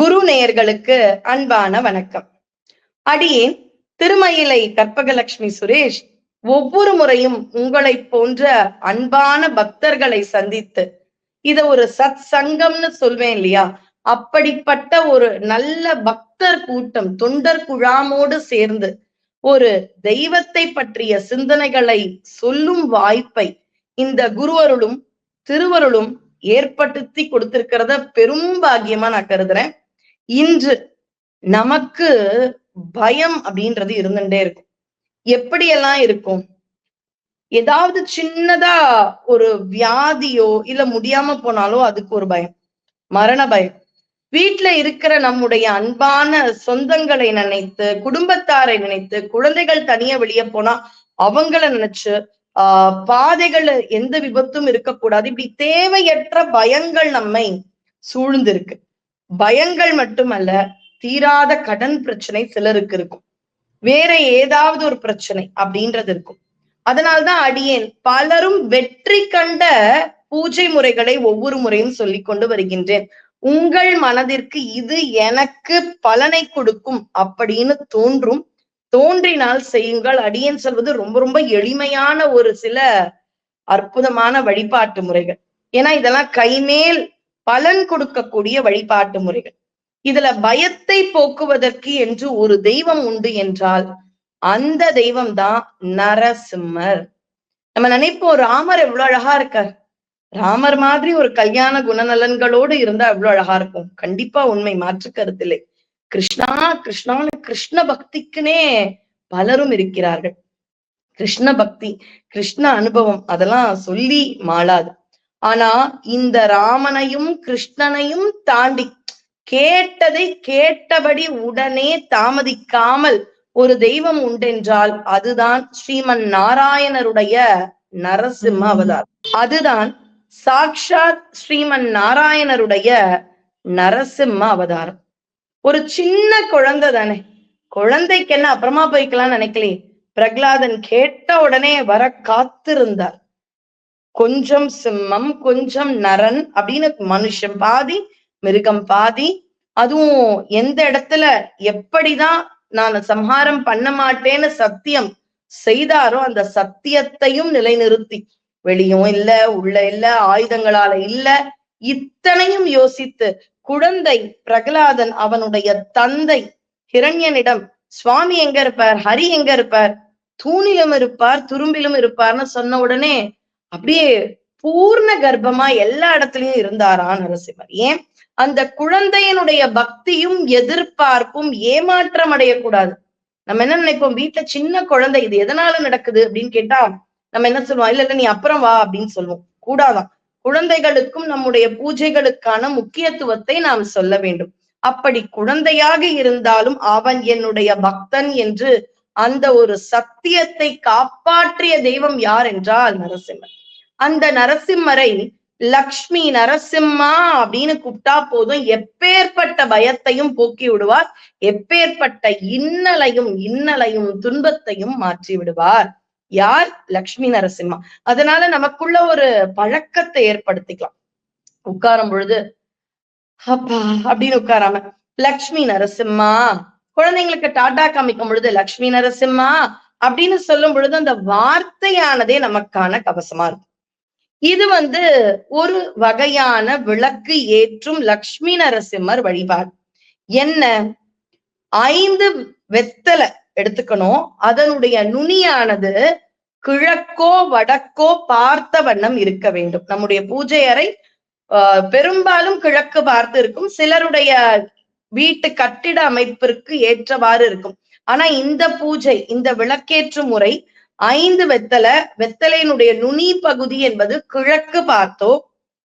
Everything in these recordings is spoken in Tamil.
குரு நேயர்களுக்கு அன்பான வணக்கம். அடியேன் திருமயிலை கற்பகலட்சுமி சுரேஷ் ஒவ்வொரு முறையும் உங்களை போன்ற அன்பான பக்தர்களை சந்தித்து இத ஒரு சத் சங்கம்னு சொல்வேன் இல்லையா? அப்படிப்பட்ட ஒரு நல்ல பக்தர் கூட்டம் தொண்டர் குழாமோடு சேர்ந்து ஒரு தெய்வத்தை பற்றிய சிந்தனைகளை சொல்லும் வாய்ப்பை இந்த குருவருளும் திருவருளும் ஏற்படுத்தி கொடுத்திருக்கிறத பெரும் பாக்கியமா நான் கருதுறேன். இன்று நமக்கு பயம் அப்படின்றது இருந்துட்டே இருக்கும். எப்படியெல்லாம் இருக்கும்? ஏதாவது சின்னதா ஒரு வியாதியோ இல்ல முடியாம போனாலோ அதுக்கு ஒரு பயம். மரண பயம். வீட்டுல இருக்கிற நம்முடைய அன்பான சொந்தங்களை நினைத்து குடும்பத்தாரை நினைத்து குழந்தைகள் தனியா வெளியே போனா அவங்கள நினைச்சு ஆஹ் பாதைகள் எந்த விபத்தும் இருக்கக்கூடாது. இப்படி தேவையற்ற பயங்கள் நம்மை சூழ்ந்திருக்கு. பயங்கள் மட்டுமல்ல தீராத கடன் பிரச்சனை சிலருக்கு இருக்கும். வேற ஏதாவது ஒரு பிரச்சனை அப்படின்றது இருக்கும். அதனால்தான் அடியேன் பலரும் வெற்றி கண்ட பூஜை முறைகளை ஒவ்வொரு முறையும் சொல்லிக் கொண்டு வருகின்றேன். உங்கள் மனதிற்கு இது எனக்கு பலனை கொடுக்கும் அப்படின்னு தோன்றும். தோன்றினால் செய்யுங்கள். அடியேன் சொல்வது ரொம்ப ரொம்ப எளிமையான ஒரு சில அற்புதமான வழிபாட்டு முறைகள். ஏன்னா இதெல்லாம் கைமேல் பலன் கொடுக்கக்கூடிய வழிபாட்டு முறைகள். இதுல பயத்தை போக்குவதற்கு என்று ஒரு தெய்வம் உண்டு என்றால் அந்த தெய்வம் தான் நரசிம்மர். நம்ம நினைப்போம் ராமர் எவ்வளவு அழகா இருக்கார். ராமர் மாதிரி ஒரு கல்யாண குணநலன்களோடு இருந்தா எவ்வளவு அழகா இருக்கும். கண்டிப்பா உண்மை மாற்று கருத்தில்லை கிருஷ்ணா கிருஷ்ணான்னு கிருஷ்ண பக்திக்குனே பலரும் இருக்கிறார்கள். கிருஷ்ண பக்தி கிருஷ்ண அனுபவம் அதெல்லாம் சொல்லி மாளாது. ஆனா இந்த ராமனையும் கிருஷ்ணனையும் தாண்டி கேட்டதை கேட்டபடி உடனே தாமதிக்காமல் ஒரு தெய்வம் உண்டென்றால் அதுதான் ஸ்ரீமன் நாராயணருடைய நரசிம்ம அவதார் அதுதான் சாக்ஷாத் ஸ்ரீமன் நாராயணருடைய நரசிம்ம அவதாரம். ஒரு சின்ன குழந்தை தானே. குழந்தைக்கு என்ன அப்புறமா போய்க்கலாம்னு நினைக்கலே பிரகலாதன் கேட்ட உடனே வர காத்திருந்தார். கொஞ்சம் சிம்மம் கொஞ்சம் நரன் அப்படின்னு மனுஷன் பாதி மிருகம் பாதி. அதுவும் எந்த இடத்துல எப்படிதான் நான் சம்ஹாரம் பண்ண மாட்டேன்னு சத்தியம் செய்தாரோ அந்த சத்தியத்தையும் நிலைநிறுத்தி. வெளியும் இல்ல உள்ள இல்ல ஆயுதங்களால இல்ல. இத்தனையும் யோசித்து குழந்தை பிரகலாதன் அவனுடைய தந்தை ஹிரண்யனிடம் சுவாமி எங்க இருப்பார்? ஹரி எங்க இருப்பார்? தூணிலும் இருப்பார் துரும்பிலும் இருப்பார்னு சொன்ன உடனே அப்படியே பூர்ண கர்ப்பமா எல்லா இடத்துலயும் இருந்தாரா நரசிம்மர். ஏன்? அந்த குழந்தையினுடைய பக்தியும் எதிர்பார்ப்பும் ஏமாற்றம் அடையக்கூடாது. நம்ம என்ன நினைப்போம்? வீட்டுல சின்ன குழந்தை இது எதனால நடக்குது அப்படின்னு கேட்டா நம்ம என்ன சொல்லுவோம்? இல்ல இல்ல நீ அப்புறம் வா அப்படின்னு சொல்லுவோம். கூடாதான். குழந்தைகளுக்கும் நம்முடைய பூஜைகளுக்கான முக்கியத்துவத்தை நாம் சொல்ல வேண்டும். அப்படி குழந்தையாக இருந்தாலும் அவன் என்னுடைய பக்தன் என்று அந்த ஒரு சத்தியத்தை காப்பாற்றிய தெய்வம் யார் என்றால் நரசிம்மன் அந்த நரசிம்மரை லக்ஷ்மி நரசிம்மா அப்படின்னு கூப்பிட்டா போதும். எப்பேற்பட்ட பயத்தையும் போக்கி விடுவார். எப்பேற்பட்ட இன்னலையும் இன்னலையும் துன்பத்தையும் மாற்றி விடுவார். யார்? லக்ஷ்மி நரசிம்மா. அதனால நமக்குள்ள ஒரு பழக்கத்தை ஏற்படுத்திக்கலாம். உட்காரும் பொழுது அப்பா அப்படின்னு உட்காராம லக்ஷ்மி நரசிம்மா குழந்தைங்களுக்கு டாடா காமிக்கும் பொழுது லக்ஷ்மி நரசிம்மா அப்படின்னு சொல்லும் பொழுது அந்த வார்த்தையானதே நமக்கான கவசமா இருக்கும். இது வந்து ஒரு வகையான விளக்கு ஏற்றும் லக்ஷ்மி நரசிம்மர் வழிபாடு. என்ன? ஐந்து வெத்தலை எடுத்துக்கணும். அதனுடைய நுனியானது கிழக்கோ வடக்கோ பார்த்த வண்ணம் இருக்க வேண்டும். நம்முடைய பூஜை அறை பெரும்பாலும் கிழக்கு பார்த்து இருக்கும். சிலருடைய வீட்டு கட்டிட அமைப்பிற்கு ஏற்றவாறு இருக்கும். ஆனா இந்த பூஜை இந்த விளக்கேற்று முறை ஐந்து வெத்தலை வெத்தலையினுடைய நுனி பகுதி என்பது கிழக்கு பார்த்தோ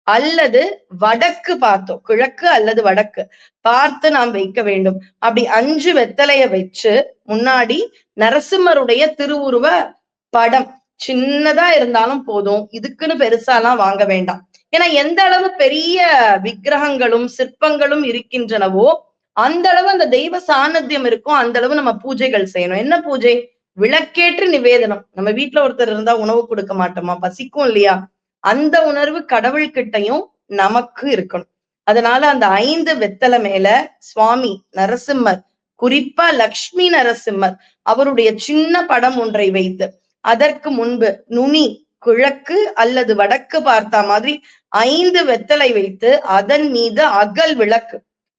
அல்லது வடக்கு பார்த்தோ. கிழக்கு அல்லது வடக்கு. பார்த்து நாம் வைக்க வேண்டும். அப்படி அஞ்சு வெத்தலைய வச்சு முன்னாடி நரசிம்மருடைய திருவுருவ படம். சின்னதா இருந்தாலும் போதும். இதுக்குன்னு பெருசாலாம் வாங்க வேண்டாம். ஏன்னா எந்த அளவு பெரிய விக்கிரகங்களும் சிற்பங்களும் இருக்கின்றனவோ அந்த அளவு அந்த தெய்வ சாநித்தியம் இருக்கும். அந்த அளவு நம்ம பூஜைகள் செய்யணும். என்ன பூஜை? விளக்கேற்று நிவேதனம். நம்ம வீட்டுல ஒருத்தர் இருந்தா உணவு கொடுக்க மாட்டோமா? பசிக்கும் இல்லையா? அந்த உணர்வு கடவுள்கிட்டையும் நமக்கு இருக்கணும். அதனால அந்த ஐந்து வெத்தலை மேல சுவாமி நரசிம்மர் குறிப்பா லக்ஷ்மி நரசிம்மர் அவருடைய சின்ன படம் ஒன்றை வைத்து அதற்கு முன்பு நுனி கிழக்கு அல்லது வடக்கு பார்த்த மாதிரி ஐந்து வெத்தலை வைத்து அதன் மீது அகல் விளக்கு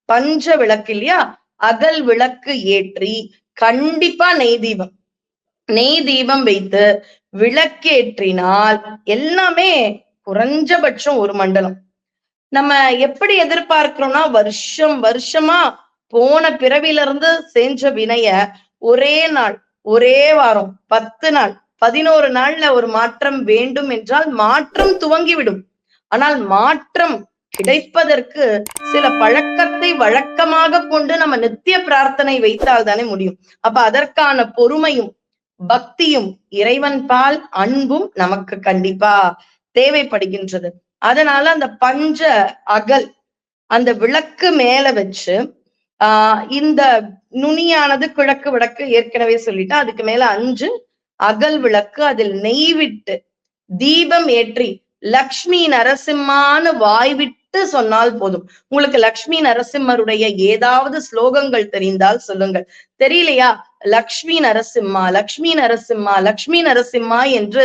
பஞ்ச விளக்கு இல்லையா? அகல் விளக்கு ஏற்றி கண்டிப்பா நெய் தீபம். நெய் தீபம் வைத்து விளக்கேற்றினால் எல்லாமே குறைஞ்சபட்சம் ஒரு மண்டலம். நம்ம எப்படி எதிர்பார்க்கிறோம்னா வருஷம் வருஷமா போன பிறவில இருந்து செஞ்ச வினைய ஒரே நாள் ஒரே வாரம் பத்து நாள் பதினோரு நாள்ல ஒரு மாற்றம் வேண்டும் என்றால் மாற்றம் துவங்கிவிடும். ஆனால் மாற்றம் கிடைப்பதற்கு சில பழக்கத்தை வழக்கமாக கொண்டு நம்ம நித்திய பிரார்த்தனை வைத்தால் தானே முடியும். அப்ப அதற்கான பொறுமையும் பக்தியும் இறைவன் பால் அன்பும் நமக்கு கண்டிப்பா தேவைப்படுகின்றது. அதனால அந்த பஞ்ச அகல் அந்த விளக்கு மேல வச்சு ஆஹ் இந்த நுனியானது கிழக்கு விளக்கு ஏற்கனவே சொல்லிட்டு அதுக்கு மேல அஞ்சு அகல் விளக்கு அதில் நெய் விட்டு தீபம் ஏற்றி லக்ஷ்மி நரசிம்மான்னு வாய் விட்டு சொன்னால் போதும். உங்களுக்கு லக்ஷ்மி நரசிம்மருடைய ஏதாவது ஸ்லோகங்கள் தெரிந்தால் சொல்லுங்கள். தெரியலையா? லக்ஷ்மி நரசிம்மா லக்ஷ்மி நரசிம்மா லக்ஷ்மி நரசிம்மா என்று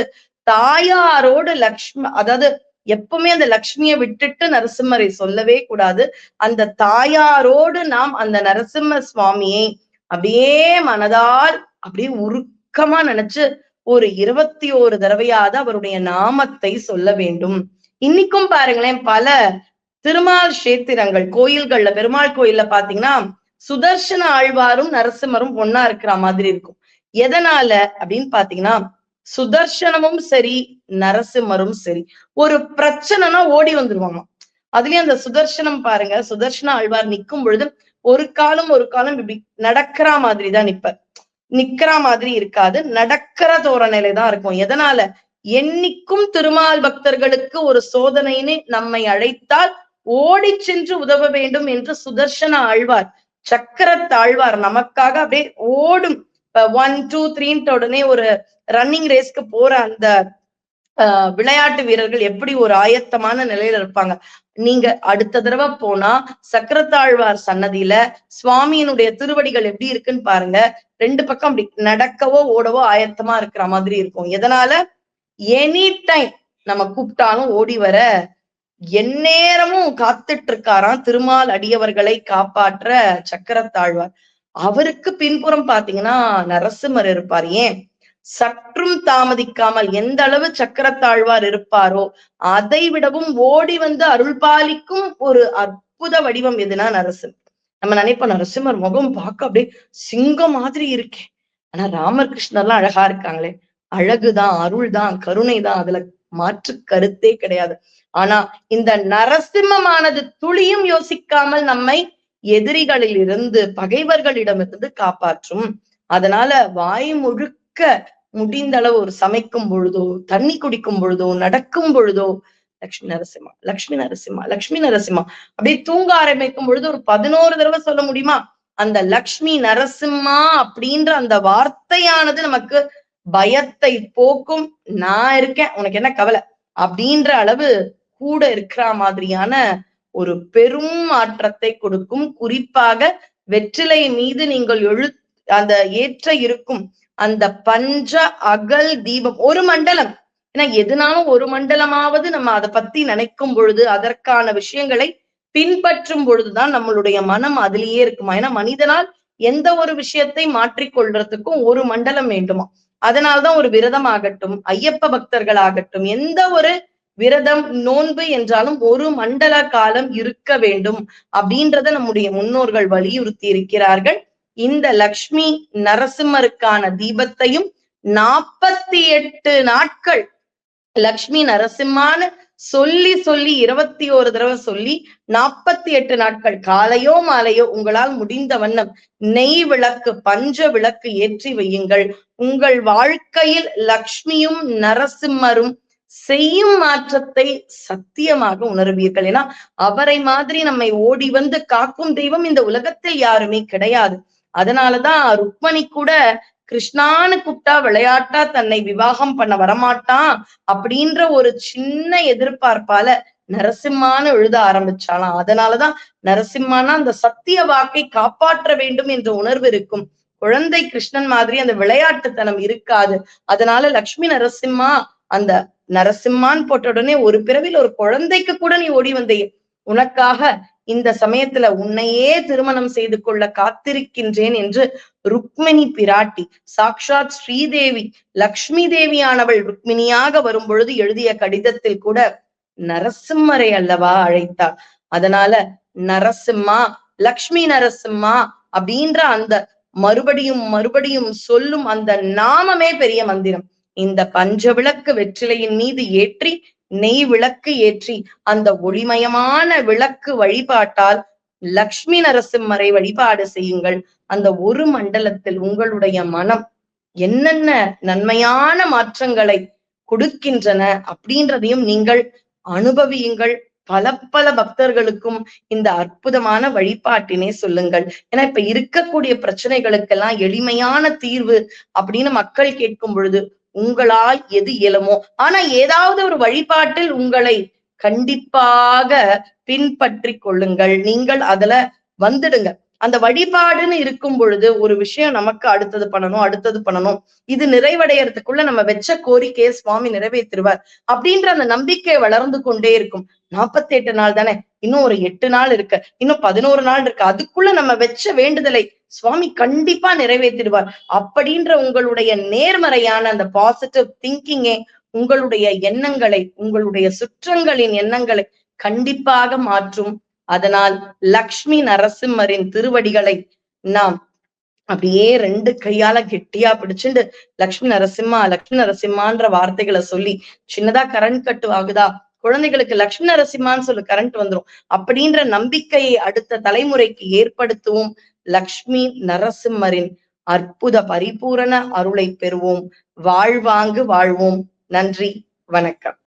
தாயாரோடு லக்ஷ்மி அதாவது எப்பவுமே அந்த லக்ஷ்மியை விட்டுட்டு நரசிம்மரை சொல்லவே கூடாது. அந்த தாயாரோடு நாம் அந்த நரசிம்ம சுவாமியை அப்படியே மனதால் அப்படியே உருக்கமா நினைச்சு ஒரு இருபத்தி ஓரு தடவையாவது அவருடைய நாமத்தை சொல்ல வேண்டும். இன்னைக்கும் பாருங்களேன் பல திருமால் கஷேத்திரங்கள் கோயில்கள்ல பெருமாள் கோயில்ல பாத்தீங்கன்னா சுதர்சன ஆழ்வாரும் நரசிம்மரும் ஒன்னா இருக்கிற மாதிரி இருக்கும். எதனால அப்படின்னு பாத்தீங்கன்னா சுதர்சனமும் சரி நரசிம்மரும் சரி ஒரு பிரச்சனைனா ஓடி வந்துருவாங்க அதுலயும் அந்த சுதர்சனம் பாருங்க சுதர்சன ஆழ்வார் நிக்கும் பொழுது ஒரு காலம் ஒரு காலம் இப்படி நடக்கிற மாதிரி தான் நிப்ப நிக்கிற மாதிரி இருக்காது நடக்கிற தோரணையில தான் இருக்கும். எதனால? என்னைக்கும் திருமால் பக்தர்களுக்கு ஒரு சோதனைன்னு நம்மை அழைத்தால் ஓடி சென்று உதவ வேண்டும் என்று சுதர்சன ஆழ்வார் சக்கரத்தாழ்வார் நமக்காக அப்படியே ஓடும். ஒன் டூ த்ரீன்ட்டு உடனே ஒரு ரன்னிங் ரேஸ்க்கு போற அந்த விளையாட்டு வீரர்கள் எப்படி ஒரு ஆயத்தமான நிலையில இருப்பாங்க? நீங்க அடுத்த தடவை போனா சக்கரத்தாழ்வார் சன்னதியில சுவாமியினுடைய திருவடிகள் எப்படி இருக்குன்னு பாருங்க. ரெண்டு பக்கம் அப்படி நடக்கவோ ஓடவோ ஆயத்தமா இருக்கிற மாதிரி இருக்கும். எதனால? எனி டைம் நம்ம கூப்பிட்டாலும் ஓடி வர எந்நேரமும் காத்துட்டு இருக்காராம் திருமால் அடியவர்களை காப்பாற்ற சக்கரத்தாழ்வார். அவருக்கு பின்புறம் பாத்தீங்கன்னா நரசிம்மர் இருப்பார். ஏன்? சற்றும் தாமதிக்காமல் எந்த அளவு சக்கரத்தாழ்வார் இருப்பாரோ அதை விடவும் ஓடி வந்து அருள் பாலிக்கும் ஒரு அற்புத வடிவம் எதுனா நரசிம்மர். நம்ம நினைப்போம் நரசிம்மர் முகம் பார்க்க அப்படியே சிங்கம் மாதிரி இருக்கே. ஆனா ராமர் கிருஷ்ணர்லாம் அழகா இருக்காங்களே. அழகுதான் அருள் தான் கருணை தான் அதுல மாற்று கருத்தே கிடையாது. ஆனா இந்த நரசிம்மமானது துளியும் யோசிக்காமல் நம்மை எதிரிகளில் இருந்து பகைவர்களிடமிருந்து காப்பாற்றும். அதனால வாய் முழுக்க முடிந்த அளவு ஒரு சமைக்கும் பொழுதோ தண்ணி குடிக்கும் பொழுதோ நடக்கும் பொழுதோ லக்ஷ்மி நரசிம்மா லக்ஷ்மி நரசிம்மா லக்ஷ்மி நரசிம்மா அப்படியே தூங்க ஆரம்பிக்கும் பொழுது ஒரு பதினோரு தடவை சொல்ல முடியுமா? அந்த லக்ஷ்மி நரசிம்மா அப்படின்ற அந்த வார்த்தையானது நமக்கு பயத்தை போக்கும் நான் இருக்கேன் உனக்கு என்ன கவலை? அப்படின்ற அளவு கூட இருக்கிற மாதிரியான ஒரு பெரும் மாற்றத்தை கொடுக்கும். குறிப்பாக வெற்றிலை மீது நீங்கள் எழு அந்த ஏற்ற இருக்கும் அந்த பஞ்ச அகல் தீபம். ஒரு மண்டலம். ஏன்னா எதுனாலும் ஒரு மண்டலமாவது நம்ம அதை பத்தி நினைக்கும் பொழுது அதற்கான விஷயங்களை பின்பற்றும் பொழுதுதான் நம்மளுடைய மனம் அதிலேயே இருக்குமா? ஏன்னா மனிதனால் எந்த ஒரு விஷயத்தை மாற்றிக்கொள்றதுக்கும் ஒரு மண்டலம் வேண்டுமா? அதனால்தான் ஒரு விரதம் ஆகட்டும் ஐயப்ப பக்தர்கள் ஆகட்டும் எந்த ஒரு விரதம் நோன்பு என்றாலும் ஒரு மண்டல காலம் இருக்க வேண்டும் அப்படின்றத நம்முடைய முன்னோர்கள் வலியுறுத்தி இருக்கிறார்கள். இந்த லக்ஷ்மி நரசிம்மருக்கான தீபத்தையும் நாற்பத்தி எட்டு நாட்கள் லக்ஷ்மி நரசிம்மான்னு சொல்லி சொல்லி இருபத்தி ஒரு தடவை சொல்லி நாற்பத்தி எட்டு நாட்கள் காலையோ மாலையோ உங்களால் முடிந்த வண்ணம் நெய் விளக்கு பஞ்ச விளக்கு ஏற்றி வையுங்கள். உங்கள் வாழ்க்கையில் லக்ஷ்மியும் நரசிம்மரும் செய்யும் மாற்றத்தை சத்தியமாக உணர்வீர்கள். ஏன்னா அவரை மாதிரி நம்மை ஓடி வந்து காக்கும் தெய்வம் இந்த உலகத்தில் யாருமே கிடையாது. அதனாலதான் ருக்மணி கூட கிருஷ்ணான்னு கூப்பிட்டா விளையாட்டா தன்னை விவாகம் பண்ண வரமாட்டான் அப்படின்ற ஒரு சின்ன எதிர்பார்ப்பால நரசிம்மான்னு எழுத ஆரம்பிச்சாலாம். அதனாலதான் நரசிம்மானா அந்த சத்திய வாக்கை காப்பாற்ற வேண்டும் என்ற உணர்வு இருக்கும். குழந்தை கிருஷ்ணன் மாதிரி அந்த விளையாட்டுத்தனம் இருக்காது. அதனால லக்ஷ்மி நரசிம்மா அந்த நரசிம்மான் போட்ட உடனே ஒரு பிறவில் ஒரு குழந்தைக்கு கூட நீ ஓடி வந்தே. உனக்காக இந்த சமயத்துல உன்னையே திருமணம் செய்து கொள்ள காத்திருக்கின்றேன் என்று ருக்மிணி பிராட்டி. சாக்ஷாத் ஸ்ரீதேவி. லக்ஷ்மி தேவியானவள் ருக்மிணியாக வரும் பொழுது எழுதிய கடிதத்தில் கூட நரசிம்மரை அல்லவா அழைத்தாள் அதனால நரசிம்மா லக்ஷ்மி நரசிம்மா அப்படின்ற அந்த மறுபடியும் மறுபடியும் சொல்லும் அந்த நாமமே பெரிய மந்திரம். இந்த பஞ்ச விளக்கு வெற்றிலையின் மீது ஏற்றி நெய் விளக்கு ஏற்றி அந்த ஒளிமயமான விளக்கு வழிபாட்டால் லக்ஷ்மி நரசிம்மரை வழிபாடு செய்யுங்கள். அந்த ஒரு மண்டலத்தில் உங்களுடைய மனம் என்னென்ன நன்மையான மாற்றங்களை கொடுக்கின்றன அப்படின்றதையும் நீங்கள் அனுபவியுங்கள். பல பல பக்தர்களுக்கும் இந்த அற்புதமான வழிபாட்டினை சொல்லுங்கள். ஏன்னா இப்ப இருக்கக்கூடிய பிரச்சனைகளுக்கெல்லாம் எளிமையான தீர்வு அப்படின்னு மக்கள் கேட்கும் பொழுது உங்களால் எது இயலுமோ? ஆனா ஏதாவது ஒரு வழிபாட்டில் உங்களை கண்டிப்பாக பின்பற்றி கொள்ளுங்கள். நீங்கள் அதுல வந்துடுங்க. அந்த வழிபாடுன்னு இருக்கும் பொழுது ஒரு விஷயம் நமக்கு அடுத்தது பண்ணணும் அடுத்தது பண்ணணும். இது நிறைவடையறதுக்குள்ள நம்ம வச்ச கோரிக்கையை சுவாமி நிறைவேற்றுவார் அப்படின்ற அந்த நம்பிக்கை வளர்ந்து கொண்டே இருக்கும். நாற்பத்தி எட்டு நாள் தானே? இன்னும் ஒரு எட்டு நாள் இருக்கு. இன்னும் பதினோரு நாள் இருக்கு. அதுக்குள்ள நம்ம வச்ச வேண்டுதலை சுவாமி கண்டிப்பா நிறைவேற்றிடுவார். அப்படின்ற உங்களுடைய நேர்மறையான அந்த பாசிட்டிவ் திங்கிங்கே உங்களுடைய எண்ணங்களை உங்களுடைய சுற்றங்களின் எண்ணங்களை கண்டிப்பாக மாற்றும். அதனால் லக்ஷ்மி நரசிம்மரின் திருவடிகளை நாம் அப்படியே ரெண்டு கையால கெட்டியா பிடிச்சிண்டு லக்ஷ்மி நரசிம்மா லக்ஷ்மி நரசிம்மான்ற வார்த்தைகளை சொல்லி சின்னதா கரண்ட் கட்டு ஆகுதா? குழந்தைகளுக்கு லக்ஷ்மி நரசிம்மான்னு சொல்லி கரண்ட் வந்துரும். அப்படின்ற நம்பிக்கையை அடுத்த தலைமுறைக்கு ஏற்படுத்துவோம். லக்ஷ்மி நரசிம்மரின் அற்புத பரிபூரண அருளை பெறுவோம். வாழ்வாங்கு வாழ்வோம். நன்றி வணக்கம்.